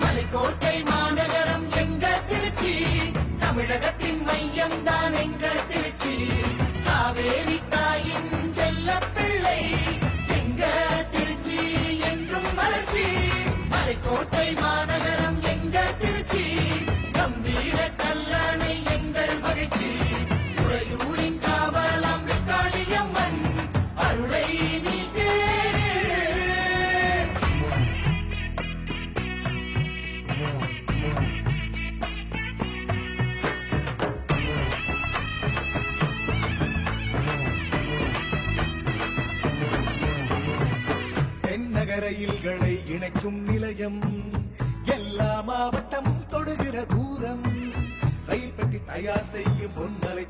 மலைக்கோட்டை மாநகரம் எங்க திருச்சி? தமிழகத்தின் மையம் தான் எங்க திருச்சி? காவேரி தாயின் செல்ல பிள்ளை எங்க திருச்சி என்றும் மலர்ச்சி. மலைக்கோட்டை மாநகரம் தென்னகர இல்களை இணைக்கும் நிலையம். எல்லா மாவட்டமும் தொடுகிற தூரம். ரயில் பெட்டி தயார் செய்யும் பொன்மலை